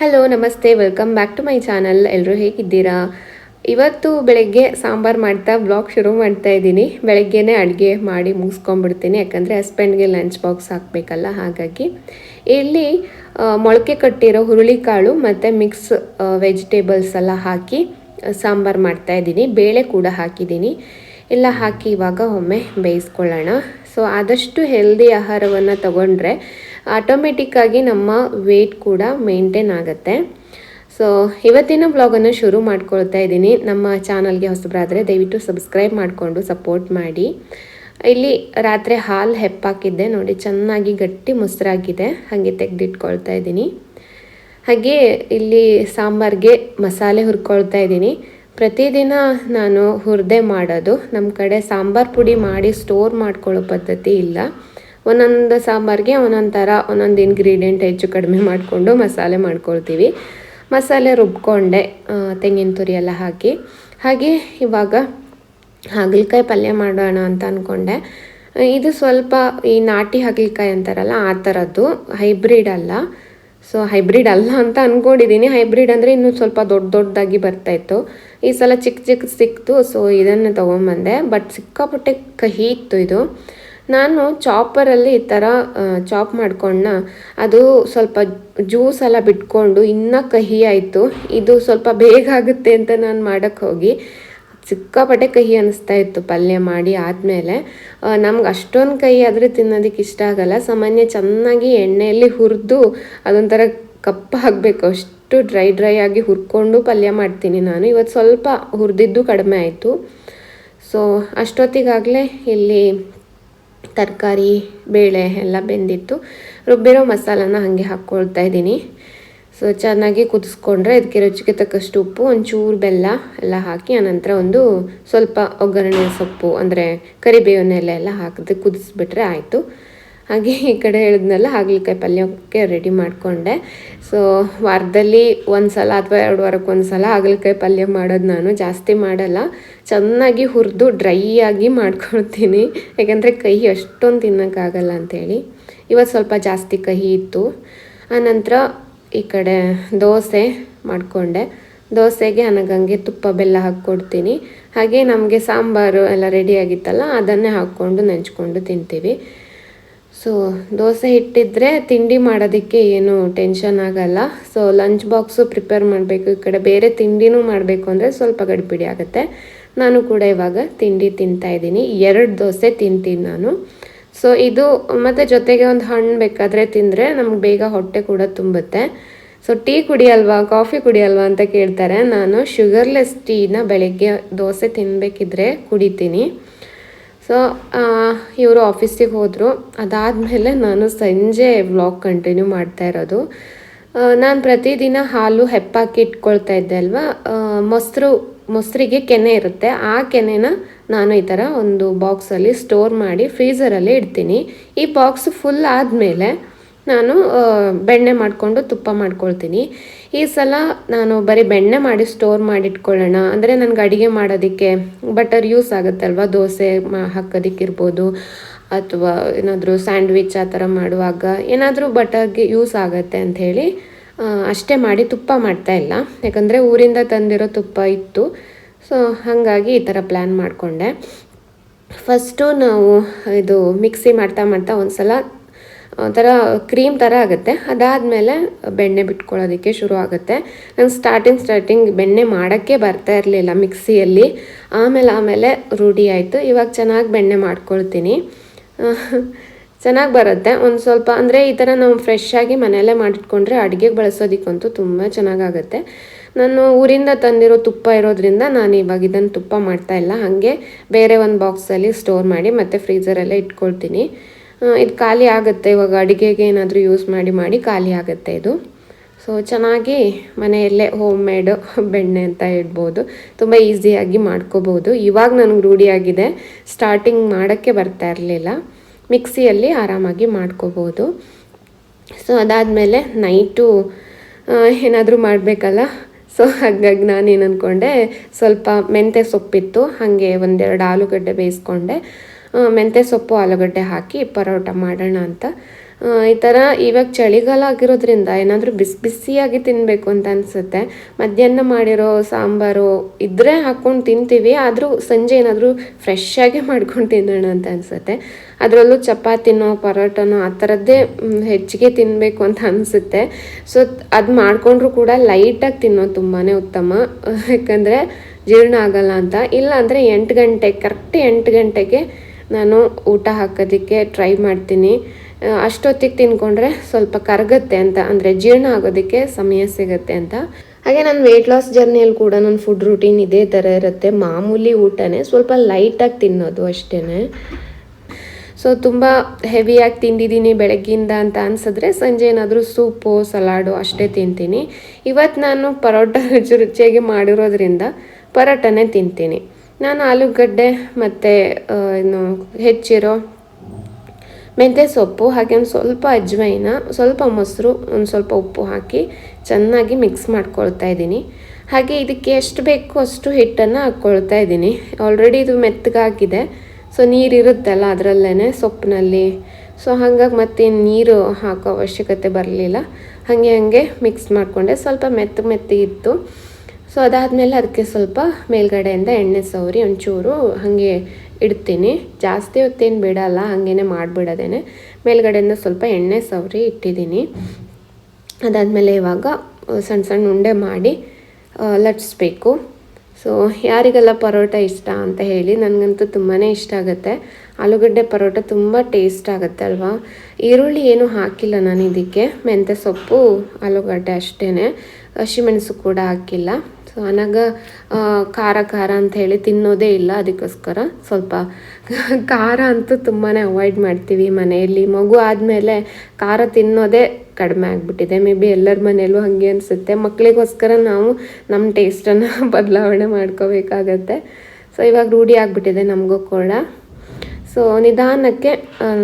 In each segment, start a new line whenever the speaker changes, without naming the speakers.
Hello ನಮಸ್ತೆ welcome back to my channel ಎಲ್ಲರೂ ಹೇಗಿದ್ದೀರಾ? ಇವತ್ತು ಬೆಳಗ್ಗೆ ಸಾಂಬಾರು ಮಾಡ್ತಾ ಬ್ಲಾಗ್ ಶುರು ಮಾಡ್ತಾ ಇದ್ದೀನಿ. ಬೆಳಗ್ಗೆನೇ ಅಡುಗೆ ಮಾಡಿ ಮುಗಿಸ್ಕೊಂಡ್ಬಿಡ್ತೀನಿ. ಯಾಕಂದರೆ ಹಸ್ಬೆಂಡ್ಗೆ ಲಂಚ್ ಬಾಕ್ಸ್ ಹಾಕಬೇಕಲ್ಲ, ಹಾಗಾಗಿ. ಇಲ್ಲಿ ಮೊಳಕೆ ಕಟ್ಟಿರೋ ಹುರುಳಿಕಾಳು ಮತ್ತು ಮಿಕ್ಸ್ ವೆಜಿಟೇಬಲ್ಸ್ ಎಲ್ಲ ಹಾಕಿ ಸಾಂಬಾರು ಮಾಡ್ತಾ ಇದ್ದೀನಿ. ಬೇಳೆ ಕೂಡ ಹಾಕಿದ್ದೀನಿ. ಎಲ್ಲ ಹಾಕಿ ಇವಾಗ ಒಮ್ಮೆ ಬೇಯಿಸ್ಕೊಳ್ಳೋಣ. ಸೊ ಆದಷ್ಟು ಹೆಲ್ದಿ ಆಹಾರವನ್ನು ತಗೊಂಡ್ರೆ ಆಟೋಮೆಟಿಕ್ಕಾಗಿ ನಮ್ಮ ವೆಯ್ಟ್ ಕೂಡ ಮೇಂಟೈನ್ ಆಗುತ್ತೆ. ಸೊ ಇವತ್ತಿನ ಬ್ಲಾಗನ್ನು ಶುರು ಮಾಡ್ಕೊಳ್ತಾ ಇದ್ದೀನಿ. ನಮ್ಮ ಚಾನಲ್ಗೆ ಹೊಸಬರಾದರೆ ದಯವಿಟ್ಟು ಸಬ್ಸ್ಕ್ರೈಬ್ ಮಾಡಿಕೊಂಡು ಸಪೋರ್ಟ್ ಮಾಡಿ. ಇಲ್ಲಿ ರಾತ್ರಿ ಹಾಲು ಹೆಪ್ಪಾಕಿದ್ದೆ. ನೋಡಿ, ಚೆನ್ನಾಗಿ ಗಟ್ಟಿ ಮೊಸರಾಗಿದೆ. ಹಾಗೆ ತೆಗೆದಿಟ್ಕೊಳ್ತಾ ಇದ್ದೀನಿ. ಹಾಗೆ ಇಲ್ಲಿ ಸಾಂಬಾರಿಗೆ ಮಸಾಲೆ ಹುರ್ಕೊಳ್ತಾ ಇದ್ದೀನಿ. ಪ್ರತಿದಿನ ನಾನು ಹುರಿದೆ ಮಾಡೋದು. ನಮ್ಮ ಕಡೆ ಸಾಂಬಾರ್ ಪುಡಿ ಮಾಡಿ ಸ್ಟೋರ್ ಮಾಡ್ಕೊಳ್ಳೋ ಪದ್ಧತಿ ಇಲ್ಲ. ಒಂದೊಂದು ಸಾಂಬಾರಿಗೆ ಒಂದೊಂದು ಥರ ಒಂದೊಂದು ಇಂಗ್ರೀಡಿಯೆಂಟ್ ಹೆಚ್ಚು ಕಡಿಮೆ ಮಾಡಿಕೊಂಡು ಮಸಾಲೆ ಮಾಡ್ಕೊಳ್ತೀವಿ. ಮಸಾಲೆ ರುಬ್ಕೊಂಡೆ ತೆಂಗಿನ ತುರಿ ಎಲ್ಲ ಹಾಕಿ. ಹಾಗೆ ಇವಾಗ ಹಾಗಲಕಾಯಿ ಪಲ್ಯ ಮಾಡೋಣ ಅಂತ ಅಂದ್ಕೊಂಡೆ ಇದು ಸ್ವಲ್ಪ ಈ ನಾಟಿ ಹಾಗಲಕಾಯಿ ಅಂತಾರಲ್ಲ, ಆ ಥರದ್ದು ಹೈಬ್ರಿಡ್ ಅಲ್ಲ. ಸೊ ಹೈಬ್ರಿಡ್ ಅಲ್ಲ ಅಂತ ಅಂದ್ಕೊಂಡಿದ್ದೀನಿ ಹೈಬ್ರಿಡ್ ಅಂದರೆ ಇನ್ನೂ ಸ್ವಲ್ಪ ದೊಡ್ಡ ದೊಡ್ಡದಾಗಿ ಬರ್ತಾಯಿತ್ತು ಈ ಸಲ ಚಿಕ್ಕ ಚಿಕ್ಕ ಸಿಕ್ತು. ಸೊ ಇದನ್ನು ತೊಗೊಂಬಂದೆ. ಬಟ್ ಸಿಕ್ಕಾಪಟ್ಟೆ ಕಹಿ ಇತ್ತು ಇದು. ನಾನು ಚಾಪರಲ್ಲಿ ಈ ಥರ ಚಾಪ್ ಮಾಡ್ಕೊಂಡ ಅದು ಸ್ವಲ್ಪ ಜ್ಯೂಸ್ ಎಲ್ಲ ಬಿಟ್ಕೊಂಡು ಇನ್ನೂ ಕಹಿ ಆಯಿತು. ಇದು ಸ್ವಲ್ಪ ಬೇಗ ಆಗುತ್ತೆ ಅಂತ ನಾನು ಮಾಡೋಕ್ಕೆ ಹೋಗಿ. ಸಿಕ್ಕಾಪಟ್ಟೆ ಕಹಿ ಅನಿಸ್ತಾ ಇತ್ತು ಪಲ್ಯ ಮಾಡಿ ಆದಮೇಲೆ ನಮ್ಗೆ ಅಷ್ಟೊಂದು ಕಹಿ ಆದರೆ ತಿನ್ನೋದಕ್ಕೆ ಇಷ್ಟ ಆಗಲ್ಲ. ಸಾಮಾನ್ಯ ಚೆನ್ನಾಗಿ ಎಣ್ಣೆಯಲ್ಲಿ ಹುರಿದು ಅದೊಂಥರ ಕಪ್ಪ ಆಗಬೇಕು ಅಷ್ಟು ಡ್ರೈ ಡ್ರೈ ಆಗಿ ಹುರ್ಕೊಂಡು ಪಲ್ಯ ಮಾಡ್ತೀನಿ ನಾನು. ಇವತ್ತು ಸ್ವಲ್ಪ ಹುರಿದಿದ್ದು ಕಡಿಮೆ ಆಯಿತು. ಸೊ ಅಷ್ಟೊತ್ತಿಗಾಗಲೇ ಇಲ್ಲಿ ತರಕಾರಿ, ಬೇಳೆ ಎಲ್ಲ ಬೆಂದಿತ್ತು. ರುಬ್ಬಿರೋ ಮಸಾಲಾನ ಹಾಗೆ ಹಾಕ್ಕೊಳ್ತಾ ಇದ್ದೀನಿ. ಸೊ ಚೆನ್ನಾಗಿ ಕುದಿಸ್ಕೊಂಡ್ರೆ ಇದಕ್ಕೆ ರುಚಿಗೆ ತಕ್ಕಷ್ಟು ಉಪ್ಪು, ಒಂಚೂರು ಬೆಲ್ಲ ಎಲ್ಲ ಹಾಕಿ ಆನಂತರ ಒಂದು ಸ್ವಲ್ಪ ಒಗ್ಗರಣೆ ಸೊಪ್ಪು, ಅಂದರೆ ಕರಿಬೇವಿನ ಎಲೆ ಎಲ್ಲ ಹಾಕಿದ್ರೆ ಕುದಿಸ್ಬಿಟ್ರೆ ಆಯಿತು. ಹಾಗೆ ಈ ಕಡೆ ಹೇಳಿದ್ನಲ್ಲ, ಹಾಗಲಕಾಯಿ ಪಲ್ಯಕ್ಕೆ ರೆಡಿ ಮಾಡಿಕೊಂಡೆ. ಸೊ ವಾರದಲ್ಲಿ ಒಂದು ಸಲ ಅಥವಾ ಎರಡು ವಾರಕ್ಕೆ ಒಂದು ಸಲ ಹಾಗಲಕಾಯಿ ಪಲ್ಯ ಮಾಡೋದು ನಾನು ಜಾಸ್ತಿ ಮಾಡಲ್ಲ. ಚೆನ್ನಾಗಿ ಹುರಿದು ಡ್ರೈ ಆಗಿ ಮಾಡ್ಕೊಳ್ತೀನಿ. ಯಾಕಂದರೆ ಕಹಿ ಅಷ್ಟೊಂದು ತಿನ್ನೋಕ್ಕಾಗಲ್ಲ ಅಂಥೇಳಿ ಇವತ್ತು ಸ್ವಲ್ಪ ಜಾಸ್ತಿ ಕಹಿ ಇತ್ತು. ಆನಂತರ ಈ ಕಡೆ ದೋಸೆ ಮಾಡಿಕೊಂಡೆ. ದೋಸೆಗೆ ನನಗಂಗೆ ತುಪ್ಪ, ಬೆಲ್ಲ ಹಾಕ್ಕೊಡ್ತೀನಿ. ಹಾಗೆ ನಮಗೆ ಸಾಂಬಾರು ಎಲ್ಲ ರೆಡಿ ಆಗಿತ್ತಲ್ಲ, ಅದನ್ನೇ ಹಾಕ್ಕೊಂಡು ನೆಂಚ್ಕೊಂಡು ತಿಂತೀವಿ. ಸೊ ದೋಸೆ ಇಟ್ಟಿದ್ರೆ ತಿಂಡಿ ಮಾಡೋದಕ್ಕೆ ಏನು ಟೆನ್ಷನ್ ಆಗಲ್ಲ. ಸೊ ಲಂಚ್ ಬಾಕ್ಸು ಪ್ರಿಪೇರ್ ಮಾಡಬೇಕು. ಈ ಕಡೆ ಬೇರೆ ತಿಂಡಿನೂ ಮಾಡಬೇಕು ಅಂದರೆ ಸ್ವಲ್ಪ ಗಡಿಬಿಡಿ ಆಗುತ್ತೆ. ನಾನು ಕೂಡ ಇವಾಗ ತಿಂಡಿ ತಿಂತಾ ಇದ್ದೀನಿ. ಎರಡು ದೋಸೆ ತಿಂತೀನಿ ನಾನು. ಸೊ ಇದು ಮತ್ತು ಜೊತೆಗೆ ಒಂದು ಹಣ್ಣು ಬೇಕಾದರೆ ತಿಂದರೆ ನಮ್ಗೆ ಬೇಗ ಹೊಟ್ಟೆ ಕೂಡ ತುಂಬುತ್ತೆ. ಸೊ ಟೀ ಕುಡಿಯಲ್ವಾ, ಕಾಫಿ ಕುಡಿಯಲ್ವಾ ಅಂತ ಕೇಳ್ತಾರೆ. ನಾನು ಶುಗರ್ಲೆಸ್ ಟೀನ ಬೆಳಗ್ಗೆ ದೋಸೆ ತಿನ್ನಬೇಕಿದ್ರೆ ಕುಡಿತೀನಿ. ಸೊ ಇವರು ಆಫೀಸಿಗೆ ಹೋದರು. ಅದಾದಮೇಲೆ ನಾನು ಸಂಜೆ ವ್ಲಾಗ್ ಕಂಟಿನ್ಯೂ ಮಾಡ್ತಾ ಇರೋದು. ನಾನು ಪ್ರತಿದಿನ ಹಾಲು ಹೆಪ್ಪಾಕಿ ಇಟ್ಕೊಳ್ತಾ ಇದ್ದೆ ಅಲ್ವಾ? ಮೊಸರು, ಮೊಸರಿಗೆ ಕೆನೆ ಇರುತ್ತೆ. ಆ ಕೆನೆನ ನಾನು ಈ ಥರ ಒಂದು ಬಾಕ್ಸಲ್ಲಿ ಸ್ಟೋರ್ ಮಾಡಿ ಫ್ರೀಸರಲ್ಲಿ ಇಡ್ತೀನಿ. ಈ ಬಾಕ್ಸ್ ಫುಲ್ ಆದಮೇಲೆ ನಾನು ಬೆಣ್ಣೆ ಮಾಡಿಕೊಂಡು ತುಪ್ಪ ಮಾಡ್ಕೊಳ್ತೀನಿ. ಈ ಸಲ ನಾನು ಬರೀ ಬೆಣ್ಣೆ ಮಾಡಿ ಸ್ಟೋರ್ ಮಾಡಿ ಇಟ್ಕೊಳ್ಳೋಣ ಅಂದರೆ ನನಗೆ ಅಡುಗೆ ಮಾಡೋದಕ್ಕೆ ಬಟರ್ ಯೂಸ್ ಆಗುತ್ತಲ್ವ? ದೋಸೆ ಮಾ, ಹಾಕೋದಕ್ಕಿರ್ಬೋದು. ಅಥವಾ ಏನಾದರೂ ಸ್ಯಾಂಡ್ವಿಚ್ ಆ ಥರ ಮಾಡುವಾಗ ಏನಾದರೂ ಬಟರ್ಗೆ ಯೂಸ್ ಆಗುತ್ತೆ ಅಂಥೇಳಿ ಅಷ್ಟೇ ಮಾಡಿ ತುಪ್ಪ ಮಾಡ್ತಾ ಇಲ್ಲ. ಯಾಕಂದರೆ ಊರಿಂದ ತಂದಿರೋ ತುಪ್ಪ ಇತ್ತು. ಸೊ ಹಾಗಾಗಿ ಈ ಥರ ಪ್ಲ್ಯಾನ್ ಮಾಡಿಕೊಂಡೆ. ಫಸ್ಟು ನಾವು ಇದು ಮಿಕ್ಸಿ ಮಾಡ್ತಾ ಮಾಡ್ತಾ ಒಂದು ಸಲ ಒಂಥರ ಕ್ರೀಮ್ ಥರ ಆಗುತ್ತೆ. ಅದಾದಮೇಲೆ ಬೆಣ್ಣೆ ಬಿಟ್ಕೊಳ್ಳೋದಕ್ಕೆ ಶುರು ಆಗುತ್ತೆ. ನಂಗೆ ಸ್ಟಾರ್ಟಿಂಗ್ ಸ್ಟಾರ್ಟಿಂಗ್ ಬೆಣ್ಣೆ ಮಾಡೋಕ್ಕೆ ಬರ್ತಾ ಇರಲಿಲ್ಲ ಮಿಕ್ಸಿಯಲ್ಲಿ ಆಮೇಲೆ ಆಮೇಲೆ ರೂಢಿ ಆಯಿತು. ಇವಾಗ ಚೆನ್ನಾಗಿ ಬೆಣ್ಣೆ ಮಾಡ್ಕೊಳ್ತೀನಿ. ಚೆನ್ನಾಗಿ ಬರುತ್ತೆ. ಒಂದು ಸ್ವಲ್ಪ ಅಂದರೆ ಈ ಥರ ನಾವು ಫ್ರೆಶ್ ಆಗಿ ಮನೆಯಲ್ಲೇ ಮಾಡಿಟ್ಕೊಂಡ್ರೆ ಅಡುಗೆಗೆ ಬಳಸೋದಕ್ಕಂತೂ ತುಂಬ ಚೆನ್ನಾಗಾಗುತ್ತೆ ನಾನು ಊರಿಂದ ತಂದಿರೋ ತುಪ್ಪ ಇರೋದ್ರಿಂದ ನಾನು ಇವಾಗ ಇದನ್ನು ತುಪ್ಪ ಮಾಡ್ತಾ ಇಲ್ಲ. ಹಾಗೆ ಬೇರೆ ಒಂದು ಬಾಕ್ಸಲ್ಲಿ ಸ್ಟೋರ್ ಮಾಡಿ ಮತ್ತು ಫ್ರೀಝರಲ್ಲೇ ಇಟ್ಕೊಳ್ತೀನಿ. ಇದು ಖಾಲಿ ಆಗುತ್ತೆ. ಇವಾಗ ಅಡುಗೆಗೆ ಏನಾದರೂ ಯೂಸ್ ಮಾಡಿ ಮಾಡಿ ಖಾಲಿ ಆಗುತ್ತೆ ಇದು. ಸೊ ಚೆನ್ನಾಗಿ ಮನೆಯಲ್ಲೇ ಹೋಮ್ ಮೇಡ್ ಬೆಣ್ಣೆ ಅಂತ ಹೇಳ್ಬೋದು ತುಂಬ ಈಸಿಯಾಗಿ ಮಾಡ್ಕೋಬೋದು. ಇವಾಗ ನನಗೆ ರೂಢಿಯಾಗಿದೆ. ಸ್ಟಾರ್ಟಿಂಗ್ ಮಾಡೋಕ್ಕೆ ಬರ್ತಾ ಇರಲಿಲ್ಲ. ಮಿಕ್ಸಿಯಲ್ಲಿ ಆರಾಮಾಗಿ ಮಾಡ್ಕೋಬೋದು. ಸೊ ಅದಾದಮೇಲೆ ನೈಟು ಏನಾದರೂ ಮಾಡಬೇಕಲ್ಲ? ಸೊ ಹಾಗಾಗಿ ನಾನೇನು ಅಂದ್ಕೊಂಡೆ ಸ್ವಲ್ಪ ಮೆಂತ್ಯ ಸೊಪ್ಪಿತ್ತು, ಹಾಗೆ ಒಂದೆರಡು ಆಲೂಗಡ್ಡೆ ಬೇಯಿಸ್ಕೊಂಡೆ. ಮೆಂತ್ಯ ಸೊಪ್ಪು, ಆಲೂಗಡ್ಡೆ ಹಾಕಿ ಪರೋಟ ಮಾಡೋಣ ಅಂತ. ಈ ಥರ ಇವಾಗ ಚಳಿಗಾಲ ಆಗಿರೋದ್ರಿಂದ ಏನಾದರೂ ಬಿಸಿ ಬಿಸಿಯಾಗಿ ತಿನ್ನಬೇಕು ಅಂತ ಅನಿಸುತ್ತೆ. ಮಧ್ಯಾಹ್ನ ಮಾಡಿರೋ ಸಾಂಬಾರು ಇದ್ದರೆ ಹಾಕ್ಕೊಂಡು ತಿಂತೀವಿ, ಆದರೂ ಸಂಜೆ ಏನಾದರೂ ಫ್ರೆಶ್ ಮಾಡ್ಕೊಂಡು ತಿನ್ನೋಣ ಅಂತ ಅನಿಸುತ್ತೆ. ಅದರಲ್ಲೂ ಚಪಾತಿನೋ, ಪರೋಟನೋ ಆ ಥರದ್ದೇ ಹೆಚ್ಚಿಗೆ ತಿನ್ನಬೇಕು ಅಂತ ಅನಿಸುತ್ತೆ. ಸೊ ಅದು ಮಾಡಿಕೊಂಡ್ರು ಕೂಡ ಲೈಟಾಗಿ ತಿನ್ನೋದು ತುಂಬಾ ಉತ್ತಮ. ಯಾಕಂದರೆ ಜೀರ್ಣ ಆಗಲ್ಲ ಅಂತ. ಇಲ್ಲ ಅಂದರೆ ಎಂಟು ಗಂಟೆ ಕರೆಕ್ಟ್ ಎಂಟು ಗಂಟೆಗೆ ನಾನು ಊಟ ಹಾಕೋದಕ್ಕೆ ಟ್ರೈ ಮಾಡ್ತೀನಿ. ಅಷ್ಟೊತ್ತಿಗೆ ತಿನ್ಕೊಂಡ್ರೆ ಸ್ವಲ್ಪ ಕರಗುತ್ತೆ ಅಂತ, ಅಂದರೆ ಜೀರ್ಣ ಆಗೋದಕ್ಕೆ ಸಮಯ ಸಿಗುತ್ತೆ ಅಂತ. ಹಾಗೆ ನನ್ನ ವೆಯ್ಟ್ ಲಾಸ್ ಜರ್ನಿಯಲ್ಲಿ ಕೂಡ ನನ್ನ ಫುಡ್ ರೂಟೀನ್ ಇದೇ ಥರ ಇರುತ್ತೆ. ಮಾಮೂಲಿ ಊಟನೇ ಸ್ವಲ್ಪ ಲೈಟಾಗಿ ತಿನ್ನೋದು ಅಷ್ಟೇ ಸೊ ತುಂಬ ಹೆವಿಯಾಗಿ ತಿಂದಿದ್ದೀನಿ ಬೆಳಗ್ಗಿಂದ ಅಂತ ಅನ್ಸಿದ್ರೆ ಸಂಜೆ ಏನಾದರೂ ಸೂಪು, ಸಲಾಡು ಅಷ್ಟೇ ತಿಂತೀನಿ. ಇವತ್ತು ನಾನು ಪರೋಟ ರುಚಿ ರುಚಿಯಾಗಿ ಮಾಡಿರೋದ್ರಿಂದ ಪರೋಟನೇ ತಿಂತೀನಿ. ನಾನು ಆಲೂಗಡ್ಡೆ ಮತ್ತು ಏನು ಹೆಚ್ಚಿರೋ ಮೆಂತ್ಯ ಸೊಪ್ಪು ಹಾಗೆ ಒಂದು ಸ್ವಲ್ಪ ಅಜ್ವೈನ, ಸ್ವಲ್ಪ ಮೊಸರು, ಒಂದು ಸ್ವಲ್ಪ ಉಪ್ಪು ಹಾಕಿ ಚೆನ್ನಾಗಿ ಮಿಕ್ಸ್ ಮಾಡ್ಕೊಳ್ತಾ ಇದ್ದೀನಿ. ಹಾಗೆ ಇದಕ್ಕೆ ಎಷ್ಟು ಬೇಕೋ ಅಷ್ಟು ಹಿಟ್ಟನ್ನು ಹಾಕ್ಕೊಳ್ತಾ ಇದ್ದೀನಿ. ಆಲ್ರೆಡಿ ಇದು ಮೆತ್ತಗಾಗಿದೆ. ಸೊ ನೀರಿರುತ್ತಲ್ಲ ಅದರಲ್ಲೇ ಸೊಪ್ಪಿನಲ್ಲಿ ಸೊ ಹಾಗಾಗಿ ಮತ್ತೆ ನೀರು ಹಾಕೋ ಅವಶ್ಯಕತೆ ಬರಲಿಲ್ಲ. ಹಾಗೆ ಹಾಗೆ ಮಿಕ್ಸ್ ಮಾಡಿಕೊಂಡೆ. ಸ್ವಲ್ಪ ಮೆತ್ತ ಮೆತ್ತಗಿತ್ತು ಸೊ ಅದಾದಮೇಲೆ ಅದಕ್ಕೆ ಸ್ವಲ್ಪ ಮೇಲ್ಗಡೆಯಿಂದ ಎಣ್ಣೆ ಸವರಿ, ಒಂಚೂರು ಹಾಗೆ ಇಡ್ತೀನಿ. ಜಾಸ್ತಿ ಹೊತ್ತೇನು ಬಿಡಲ್ಲ ಹಾಗೇನೆ ಮಾಡಿಬಿಡೋದೇನೆ. ಮೇಲ್ಗಡೆಯಿಂದ ಸ್ವಲ್ಪ ಎಣ್ಣೆ ಸವರಿ ಇಟ್ಟಿದ್ದೀನಿ. ಅದಾದಮೇಲೆ ಇವಾಗ ಸಣ್ಣ ಸಣ್ಣ ಉಂಡೆ ಮಾಡಿ ಲಟ್ಸ್ಬೇಕು. ಸೊ ಯಾರಿಗೆಲ್ಲ ಪರೋಟ ಇಷ್ಟ ಅಂತ ಹೇಳಿ, ನನಗಂತೂ ತುಂಬಾ ಇಷ್ಟ ಆಗುತ್ತೆ. ಆಲೂಗಡ್ಡೆ ಪರೋಟ ತುಂಬ ಟೇಸ್ಟ್ ಆಗುತ್ತೆ ಅಲ್ವಾ? ಈರುಳ್ಳಿ ಏನು ಹಾಕಿಲ್ಲ ನಾನು ಇದಕ್ಕೆ. ಮೆಂತ್ಯ ಸೊಪ್ಪು, ಆಲೂಗಡ್ಡೆ ಅಷ್ಟೇ ಹಸಿಮೆಣಸು ಕೂಡ ಹಾಕಿಲ್ಲ. ಸೊ ನನಗೆ ಖಾರ ಖಾರ ಅಂತ ಹೇಳಿ ತಿನ್ನೋದೇ ಇಲ್ಲ ಅದಕ್ಕೋಸ್ಕರ. ಸ್ವಲ್ಪ ಖಾರ ಅಂತೂ ತುಂಬಾ ಅವಾಯ್ಡ್ ಮಾಡ್ತೀವಿ ಮನೆಯಲ್ಲಿ. ಮಗು ಆದಮೇಲೆ ಖಾರ ತಿನ್ನೋದೇ ಕಡಿಮೆ ಆಗಿಬಿಟ್ಟಿದೆ. ಮೇ ಬಿ ಎಲ್ಲರ ಮನೆಯಲ್ಲೂ ಹಾಗೆ ಅನಿಸುತ್ತೆ. ಮಕ್ಕಳಿಗೋಸ್ಕರ ನಾವು ನಮ್ಮ ಟೇಸ್ಟನ್ನು ಬದಲಾವಣೆ ಮಾಡ್ಕೋಬೇಕಾಗತ್ತೆ. ಸೊ ಇವಾಗ ರೂಢಿ ಆಗಿಬಿಟ್ಟಿದೆ ನಮಗೂ ಕೂಡ. ಸೊ ನಿಧಾನಕ್ಕೆ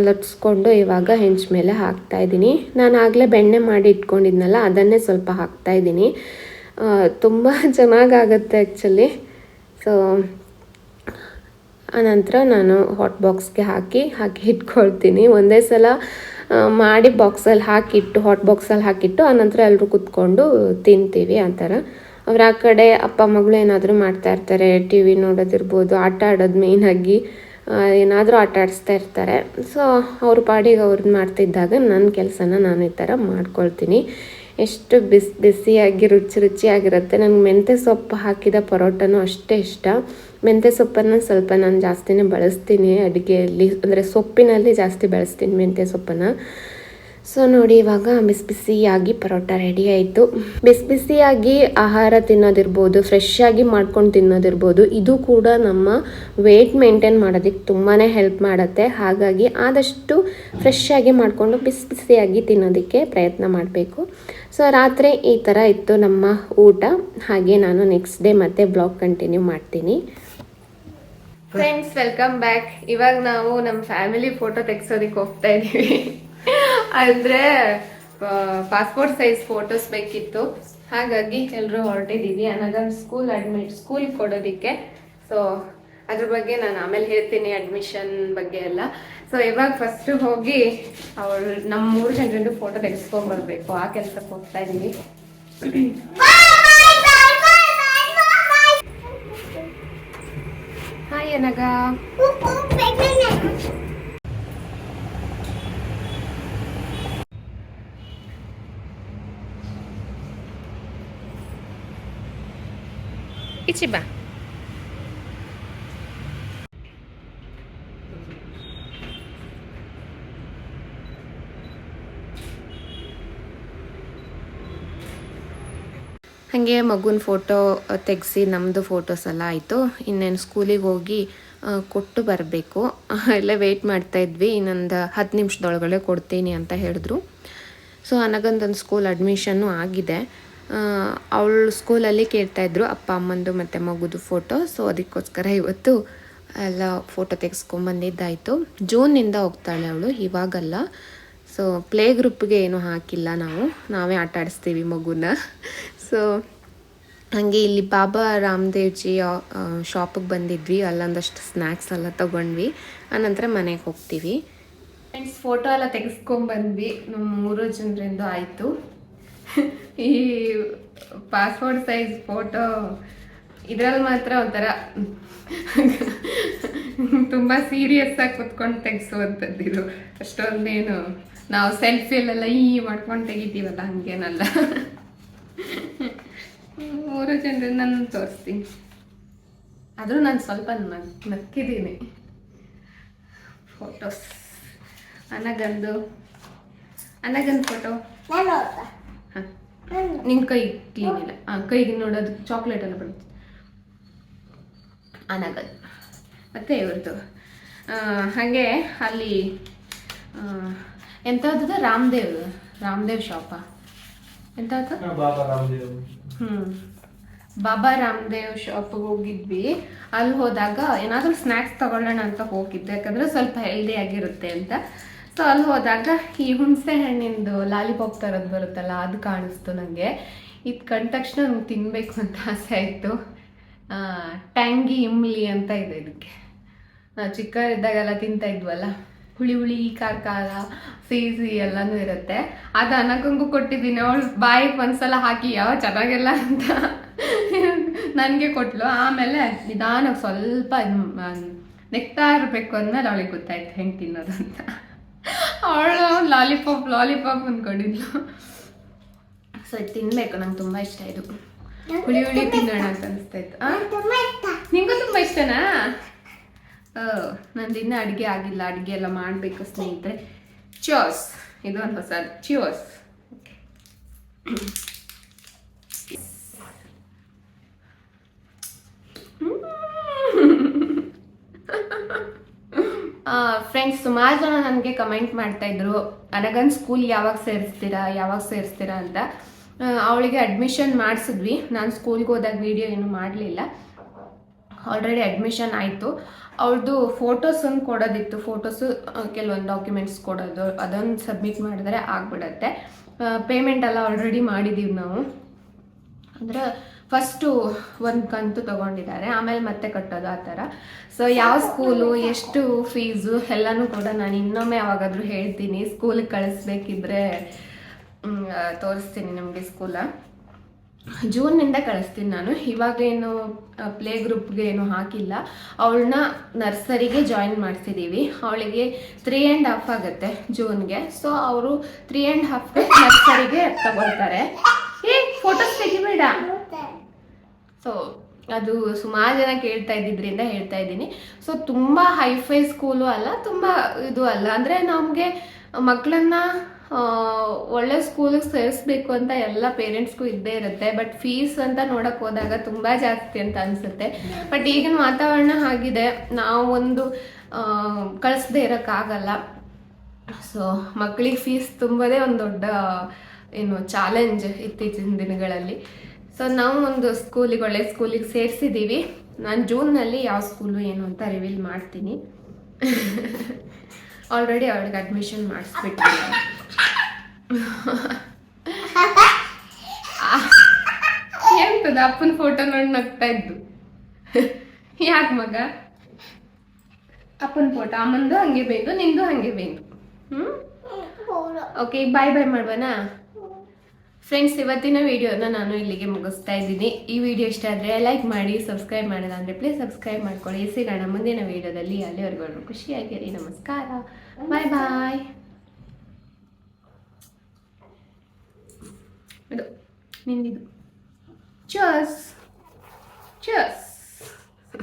ಲಟ್ಸ್ಕೊಂಡು ಇವಾಗ ಹೆಂಚ್ ಮೇಲೆ ಹಾಕ್ತಾ ಇದ್ದೀನಿ. ನಾನು ಆಗಲೇ ಬೆಣ್ಣೆ ಮಾಡಿ ಇಟ್ಕೊಂಡಿದ್ನಲ್ಲ, ಅದನ್ನೇ ಸ್ವಲ್ಪ ಹಾಕ್ತಾ ಇದ್ದೀನಿ. ತುಂಬ ಚೆನ್ನಾಗಾಗತ್ತೆ ಆ್ಯಕ್ಚುಲಿ ಸೊ ಆನಂತರ ನಾನು ಹಾಟ್ ಬಾಕ್ಸ್ಗೆ ಹಾಕಿ ಹಾಕಿ ಇಟ್ಕೊಳ್ತೀನಿ. ಒಂದೇ ಸಲ ಮಾಡಿ ಬಾಕ್ಸಲ್ಲಿ ಹಾಕಿಟ್ಟು ಹಾಟ್ ಬಾಕ್ಸಲ್ಲಿ ಹಾಕಿಟ್ಟು ಆನಂತರ ಎಲ್ಲರೂ ಕುತ್ಕೊಂಡು ತಿಂತೀವಿ ಆ ಥರ. ಅವ್ರ ಆ ಕಡೆ ಅಪ್ಪ ಮಗಳು ಏನಾದರೂ ಮಾಡ್ತಾ ಇರ್ತಾರೆ ಟಿ ವಿ ನೋಡೋದಿರ್ಬೋದು, ಆಟ ಆಡೋದು ಮೇಯ್ನಾಗಿ ಏನಾದರೂ ಆಟ ಆಡಿಸ್ತಾ ಇರ್ತಾರೆ. ಸೊ ಅವ್ರ ಪಾಡಿಗೆ ಅವ್ರನ್ನ ಮಾಡ್ತಿದ್ದಾಗ ನನ್ನ ಕೆಲಸನ ನಾನು ಈ ಥರ ಮಾಡ್ಕೊಳ್ತೀನಿ. ಎಷ್ಟು ಬಿಸಿ, ಬಿಸಿಯಾಗಿ, ರುಚಿ ರುಚಿಯಾಗಿರುತ್ತೆ. ನನಗೆ ಮೆಂತ್ಯ ಸೊಪ್ಪು ಹಾಕಿದ ಪರೋಟನೂ ಅಷ್ಟೇ ಇಷ್ಟ. ಮೆಂತ್ಯ ಸೊಪ್ಪನ್ನು ಸ್ವಲ್ಪ ನಾನು ಜಾಸ್ತಿನೇ ಬಳಸ್ತೀನಿ ಅಡುಗೆಯಲ್ಲಿ. ಅಂದರೆ ಸೊಪ್ಪಿನಲ್ಲಿ ಜಾಸ್ತಿ ಬಳಸ್ತೀನಿ ಮೆಂತ್ಯ ಸೊಪ್ಪನ್ನು. ಸೊ ನೋಡಿ, ಇವಾಗ ಬಿಸಿ ಬಿಸಿಯಾಗಿ ಪರೋಟ ರೆಡಿ ಆಯಿತು. ಬಿಸಿ ಬಿಸಿಯಾಗಿ ಆಹಾರ ತಿನ್ನೋದಿರ್ಬೋದು ಫ್ರೆಶ್ ಆಗಿ ಮಾಡ್ಕೊಂಡು ತಿನ್ನೋದಿರ್ಬೋದು, ಇದು ಕೂಡ ನಮ್ಮ ವೆಯ್ಟ್ ಮೇಂಟೈನ್ ಮಾಡೋದಕ್ಕೆ ತುಂಬಾ ಹೆಲ್ಪ್ ಮಾಡುತ್ತೆ. ಹಾಗಾಗಿ ಆದಷ್ಟು ಫ್ರೆಶ್ ಆಗಿ ಮಾಡಿಕೊಂಡು ಬಿಸಿ ಬಿಸಿಯಾಗಿ ತಿನ್ನೋದಕ್ಕೆ ಪ್ರಯತ್ನ ಮಾಡಬೇಕು. ಸೊ ರಾತ್ರಿ ಈ ಥರ ಇತ್ತು ನಮ್ಮ ಊಟ. ಹಾಗೆ ನಾನು ನೆಕ್ಸ್ಟ್ ಡೇ ಮತ್ತೆ ಬ್ಲಾಗ್ ಕಂಟಿನ್ಯೂ ಮಾಡ್ತೀನಿ. ಫ್ರೆಂಡ್ಸ್ ವೆಲ್ಕಮ್ ಬ್ಯಾಕ್ ಇವಾಗ ನಾವು ನಮ್ಮ ಫ್ಯಾಮಿಲಿ ಫೋಟೋ ತೆಗ್ಸೋದಕ್ಕೆ ಹೋಗ್ತಾ ಇದೀವಿ. ಅಂದ್ರೆ ಪಾಸ್ಪೋರ್ಟ್ ಸೈಜ್ ಫೋಟೋಸ್ ಬೇಕಿತ್ತು. ಹಾಗಾಗಿ ಎಲ್ಲರೂ ಹೊರಟಿದ್ದೀವಿ. ಅನಗ ಸ್ಕೂಲ್ ಅಡ್ಮಿಟ್ ಸ್ಕೂಲ್ ಕೊಡೋದಕ್ಕೆ. ಸೊ ಅದ್ರ ಬಗ್ಗೆ ನಾನು ಆಮೇಲೆ ಹೇಳ್ತೀನಿ ಅಡ್ಮಿಷನ್ ಬಗ್ಗೆ ಎಲ್ಲ. ಸೊ ಇವಾಗ ಫಸ್ಟ್ ಹೋಗಿ ಅವಳು ನಮ್ಮ ಮೂರು ಜನರಲ್ಲೂ ಫೋಟೋ ತೆಗೆಸ್ಕೊಂಡ್ ಬರ್ಬೇಕು ಆ ಕೆಲ್ಸಕ್ಕೆ ಹೋಗ್ತಾ ಇದೀವಿ ಹಾಯ್ ಅನಗ ಇಚಿ ಹಾಗೆ ಮಗುನ ಫೋಟೋ ತೆಗೆಸಿ ನಮ್ಮದು ಫೋಟೋಸ್ ಎಲ್ಲ ಆಯಿತು. ಇನ್ನೇನು ಸ್ಕೂಲಿಗೆ ಹೋಗಿ ಕೊಟ್ಟು ಬರಬೇಕು. ಎಲ್ಲ ವೆಯ್ಟ್ ಮಾಡ್ತಾ ಇದ್ವಿ. ಇನ್ನೊಂದು ಹತ್ತು ನಿಮಿಷದೊಳಗಡೆ ಕೊಡ್ತೀನಿ ಅಂತ ಹೇಳಿದ್ರು. ಸೊ ನನಗೊಂದೊಂದು ಸ್ಕೂಲ್ ಅಡ್ಮಿಷನ್ನು ಆಗಿದೆ. ಅವಳು ಸ್ಕೂಲಲ್ಲಿ ಕೇಳ್ತಾಯಿದ್ರು ಅಪ್ಪ ಅಮ್ಮಂದು ಮತ್ತು ಮಗುದು ಫೋಟೋ ಸೊ ಅದಕ್ಕೋಸ್ಕರ ಇವತ್ತು ಎಲ್ಲ ಫೋಟೋ ತೆಗೆಸ್ಕೊಂಬಂದಿದ್ದಾಯಿತು ಜೂನಿಂದ ಹೋಗ್ತಾಳೆ ಅವಳು, ಇವಾಗಲ್ಲ. ಸೊ ಪ್ಲೇ ಗ್ರೂಪ್ಗೆ ಏನು ಹಾಕಿಲ್ಲ ನಾವು. ನಾವೇ ಆಟ ಆಡಿಸ್ತೀವಿ ಮಗುನ. ಸೊ ಹಾಗೆ ಇಲ್ಲಿ ಬಾಬಾ ರಾಮದೇವ್ಜಿ ಶಾಪಿಗೆ ಬಂದಿದ್ವಿ. ಅಲ್ಲೊಂದಷ್ಟು ಸ್ನ್ಯಾಕ್ಸ್ ಎಲ್ಲ ತೊಗೊಂಡ್ವಿ. ಆನಂತರ ಮನೆಗೆ ಹೋಗ್ತೀವಿ. ಫ್ರೆಂಡ್ಸ್ ಫೋಟೋ ಎಲ್ಲ ತೆಗೆಸ್ಕೊಂಡ್ಬಂದ್ವಿ ನಮ್ಮ ಮೂರು ಜನರಿಂದ ಆಯಿತು. ಈ ಪಾಸ್ಪೋರ್ಟ್ ಸೈಜ್ ಫೋಟೋ ಇದರಲ್ಲಿ ಮಾತ್ರ ಒಂಥರ ತುಂಬ ಸೀರಿಯಸ್ ಆಗಿ ಕುತ್ಕೊಂಡು ತೆಗೆಸುವಂಥದ್ದು ಇದು. ಅಷ್ಟೊಂದೇನು ನಾವು ಸೆಲ್ಫಿಯಲ್ಲೆಲ್ಲ ಈ ಮಾಡ್ಕೊಂಡು ತೆಗಿತೀವಲ್ಲ, ಹಂಗೇನಲ್ಲ. ಮೂರು ಜನರನ್ನ ನಾನು ತೋರಿಸ್ತೀನಿ. ಆದರೂ ನಾನು ಸ್ವಲ್ಪ ನಗ್ ನಕ್ಕಿದ್ದೀನಿ. ಫೋಟೋಸ್ ಅನಗಂದು ಅನಗಂದು ಫೋಟೋ ಹಾಂ. ನಿನ್ನ ಕೈ ಕ್ಲೀನ್ ಇಲ್ಲ. ಹಾಂ ಕೈಗೆ ನೋಡೋದು ಚಾಕ್ಲೇಟ್ ಎಲ್ಲ ಬರುತ್ತೆ. ಅನಗನ್ ಮತ್ತು ಇವ್ರದ್ದು ಹಾಗೆ ಅಲ್ಲಿ ಎಂಥದ್ದು ರಾಮದೇವ್. ರಾಮದೇವ್ ಶಾಪ ಎಂಥದ್ದು
ಬಾಬಾ ರಾಮದೇವ್
ಶಾಪಿಗೆ ಹೋಗಿದ್ವಿ. ಅಲ್ಲಿ ಹೋದಾಗ ಏನಾದರೂ ಸ್ನ್ಯಾಕ್ಸ್ ತಗೊಳ್ಳೋಣ ಅಂತ ಹೋಗಿದ್ದೆ. ಯಾಕಂದ್ರೆ ಸ್ವಲ್ಪ ಹೆಲ್ದಿ ಆಗಿರುತ್ತೆ ಅಂತ. ಸೊ ಅಲ್ಲಿ ಹೋದಾಗ ಈ ಹುಣಸೆ ಹಣ್ಣಿಂದು ಲಾಲಿಪಾಪ್ ಥರದ್ದು ಬರುತ್ತಲ್ಲ, ಅದು ಕಾಣಿಸ್ತು ನನಗೆ ಇದು ಕಂಡ ತಕ್ಷಣ ನಂಗೆ ತಿನ್ನಬೇಕು ಅಂತ ಆಸೆ ಆಯಿತು. ಟ್ಯಾಂಗಿ ಇಮ್ಲಿ ಅಂತ ಇದೆ ಇದಕ್ಕೆ ನಾವು ಚಿಕ್ಕವರಿದ್ದಾಗೆಲ್ಲ ತಿಂತಾ ಇದ್ವಲ್ಲ. ಹುಳಿ ಹುಳಿ ಖಾರ ಖಾರ ಸಿಹಿ ಎಲ್ಲಾನು ಇರುತ್ತೆ. ಅದು ಅನ್ನಕ್ಕಂಗೂ ಕೊಟ್ಟಿದ್ದೀನಿ. ಅವಳು ಬಾಯಿಗೆ ಒಂದ್ಸಲ ಹಾಕಿ ಯಾವ ಚೆನ್ನಾಗಿಲ್ಲ ಅಂತ ನನಗೆ ಕೊಟ್ಲು. ಆಮೇಲೆ ನಿಧಾನಕ್ಕೆ ಸ್ವಲ್ಪ ನೆಕ್ತಾ ಇರಬೇಕು ಅಂದ್ಮೇಲೆ ಅವಳಿಗೆ ಗೊತ್ತಾಯ್ತು ಹೆಂಗೆ ತಿನ್ನೋದು ಅಂತ. ಅವಳು ಲಾಲಿಪಾಪ್ ಲಾಲಿಪಾಪ್ ಅಂದ್ಕೊಂಡಿದ್ಲು ಸೊ ಇದು ತಿನ್ಬೇಕು. ನಂಗೆ ತುಂಬ ಇಷ್ಟ ಇದು. ಹುಳಿ ಹುಳಿ ತಿನ್ನೋಣ ಅಂತ ಅನಿಸ್ತಾ ಇತ್ತು? ನಿಂಗೂ ತುಂಬ ಇಷ್ಟನಾ? ನಂದು ಇನ್ನೂ ಅಡುಗೆ ಆಗಿಲ್ಲ. ಅಡುಗೆ ಎಲ್ಲ ಮಾಡಬೇಕು ಸ್ನೇಹಿತರೆ. ಚ್ಯೂಸ್ ಇದು ಒಂದು ಹೊಸ ಚ್ಯೂಸ್ ಫ್ರೆಂಡ್ಸ್ ಸುಮಾರು ಜನ ನನಗೆ ಕಮೆಂಟ್ ಮಾಡ್ತಾ ಇದ್ರು. ಅನಗನ್ ಸ್ಕೂಲ್ ಯಾವಾಗ ಸೇರಿಸ್ತೀರಾ ಯಾವಾಗ ಸೇರಿಸ್ತೀರಾ ಅಂತ. ಅವಳಿಗೆ ಅಡ್ಮಿಷನ್ ಮಾಡಿಸಿದ್ವಿ. ನಾನು ಸ್ಕೂಲ್ಗೆ ಹೋದಾಗ ವಿಡಿಯೋ ಏನು ಮಾಡಲಿಲ್ಲ. ಆಲ್ರೆಡಿ ಅಡ್ಮಿಷನ್ ಆಯಿತು. ಅವ್ರದ್ದು ಫೋಟೋಸ್ ಒಂದು ಕೊಡೋದಿತ್ತು. ಫೋಟೋಸು ಕೆಲವೊಂದು ಡಾಕ್ಯುಮೆಂಟ್ಸ್ ಕೊಡೋದು ಅದೊಂದು ಸಬ್ಮಿಟ್ ಮಾಡಿದ್ರೆ ಆಗ್ಬಿಡತ್ತೆ. ಪೇಮೆಂಟ್ ಎಲ್ಲ ಆಲ್ರೆಡಿ ಮಾಡಿದ್ದೀವಿ ನಾವು. ಅಂದರೆ ಫಸ್ಟು ಒಂದು ಕಂತು ತಗೊಂಡಿದ್ದಾರೆ. ಆಮೇಲೆ ಮತ್ತೆ ಕಟ್ಟೋದು ಆ ಥರ. ಸೊ ಯಾವ ಸ್ಕೂಲು ಎಷ್ಟು ಫೀಸು ಎಲ್ಲನೂ ಕೂಡ ನಾನು ಇನ್ನೊಮ್ಮೆ ಯಾವಾಗಾದರೂ ಹೇಳ್ತೀನಿ. ಸ್ಕೂಲಿಗೆ ಕಳಿಸ್ಬೇಕಿದ್ರೆ ತೋರಿಸ್ತೀನಿ ನಿಮಗೆ ಸ್ಕೂಲ ಜೂನ್ನಿಂದ ಕಳಿಸ್ತೀನಿ ನಾನು. ಇವಾಗೇನು ಪ್ಲೇ ಗ್ರೂಪ್ಗೆ ಏನು ಹಾಕಿಲ್ಲ. ಅವಳನ್ನ ನರ್ಸರಿಗೆ ಜಾಯಿನ್ ಮಾಡಿಸಿದ್ದೀವಿ ಅವಳಿಗೆ ತ್ರೀ ಆ್ಯಂಡ್ ಹಾಫ್ ಆಗುತ್ತೆ ಜೂನ್ಗೆ. ಸೊ ಅವರು ತ್ರೀ ಆ್ಯಂಡ್ ಹಾಫ್ಗೆ ನರ್ಸರಿಗೆ ತಗೊಳ್ತಾರೆ. ಏ ಫೋಟೋಸ್ ತೆಗಿಬೇಡ. ಸೊ ಅದು ಸುಮಾರು ಜನ ಕೇಳ್ತಾ ಇದ್ದಿದ್ರಿಂದ ಹೇಳ್ತಾ ಇದ್ದೀನಿ. ಸೊ ತುಂಬ ಹೈಫೈ ಸ್ಕೂಲು ಅಲ್ಲ, ತುಂಬ ಇದು ಅಲ್ಲ. ಅಂದರೆ ನಮಗೆ ಮಕ್ಕಳನ್ನ ಒಳ್ಳೆ ಸ್ಕೂಲಿಗೆ ಸೇರಿಸ್ಬೇಕು ಅಂತ ಎಲ್ಲ ಪೇರೆಂಟ್ಸ್ಗೂ ಇದ್ದೇ ಇರುತ್ತೆ ಬಟ್ ಫೀಸ್ ಅಂತ ನೋಡಕ್ ಹೋದಾಗ ತುಂಬ ಜಾಸ್ತಿ ಅಂತ ಅನಿಸುತ್ತೆ. ಬಟ್ ಈಗಿನ ವಾತಾವರಣ ಆಗಿದೆ ನಾವೊಂದು ಕಳಿಸ್ದೇ ಇರೋಕ್ಕಾಗಲ್ಲ ಸೊ ಮಕ್ಕಳಿಗೆ ಫೀಸ್ ತುಂಬದೇ ಒಂದು ದೊಡ್ಡ, ಏನು ಚಾಲೆಂಜ್ ಇತ್ತೀಚಿನ ದಿನಗಳಲ್ಲಿ. ಸೊ ನಾವು ಒಂದು ಸ್ಕೂಲಿಗೆ ಒಳ್ಳೆ ಸ್ಕೂಲಿಗೆ ಸೇರಿಸಿದ್ದೀವಿ ನಾನು ಜೂನ್ನಲ್ಲಿ ಯಾವ ಸ್ಕೂಲು ಏನು ಅಂತ ರಿವೀಲ್ ಮಾಡ್ತೀನಿ. ಆಲ್ರೆಡಿ ಅವಳಿಗೆ ಅಡ್ಮಿಷನ್ ಮಾಡಿಸ್ಬಿಟ್ಟು ಎಂತದ ಅಪ್ಪನ ಫೋಟೋ ನೋಡಿ ನಗ್ತಾ ಇದ್ದು ಯಾಕೆ ಮಗ? ಅಪ್ಪನ ಫೋಟೋ ಅಮ್ಮಂದು ಹಂಗೆ ಬೇಕು ನಿಂದು ಹಂಗೆ ಬೇಕು. ಹ್ಮ್? ಓಕೆ ಬಾಯ್ ಬಾಯ್ ಮಾಡ್ಬನಾ ಫ್ರೆಂಡ್ಸ್ ಇವತ್ತಿನ ವಿಡಿಯೋನ ನಾನು ಇಲ್ಲಿಗೆ ಮುಗಿಸ್ತಾ ಇದ್ದೀನಿ. ಈ ವಿಡಿಯೋ ಇಷ್ಟ ಆದರೆ ಲೈಕ್ ಮಾಡಿ ಸಬ್ಸ್ಕ್ರೈಬ್ ಮಾಡಿಲ್ಲ ಅಂದರೆ ಪ್ಲೀಸ್ ಸಬ್ಸ್ಕ್ರೈಬ್ ಮಾಡ್ಕೊಳ್ಳಿ. ಸಿಗೋಣ ಮುಂದಿನ ವಿಡಿಯೋದಲ್ಲಿ ಅಲ್ಲಿವರೆಗೂ ಖುಷಿಯಾಗಿರಿ. ನಮಸ್ಕಾರ. ಬಾಯ್ ಬಾಯ್ ಇದು, ನಿಂದಿದು. ಚಸ್ ಚರ್ಸ್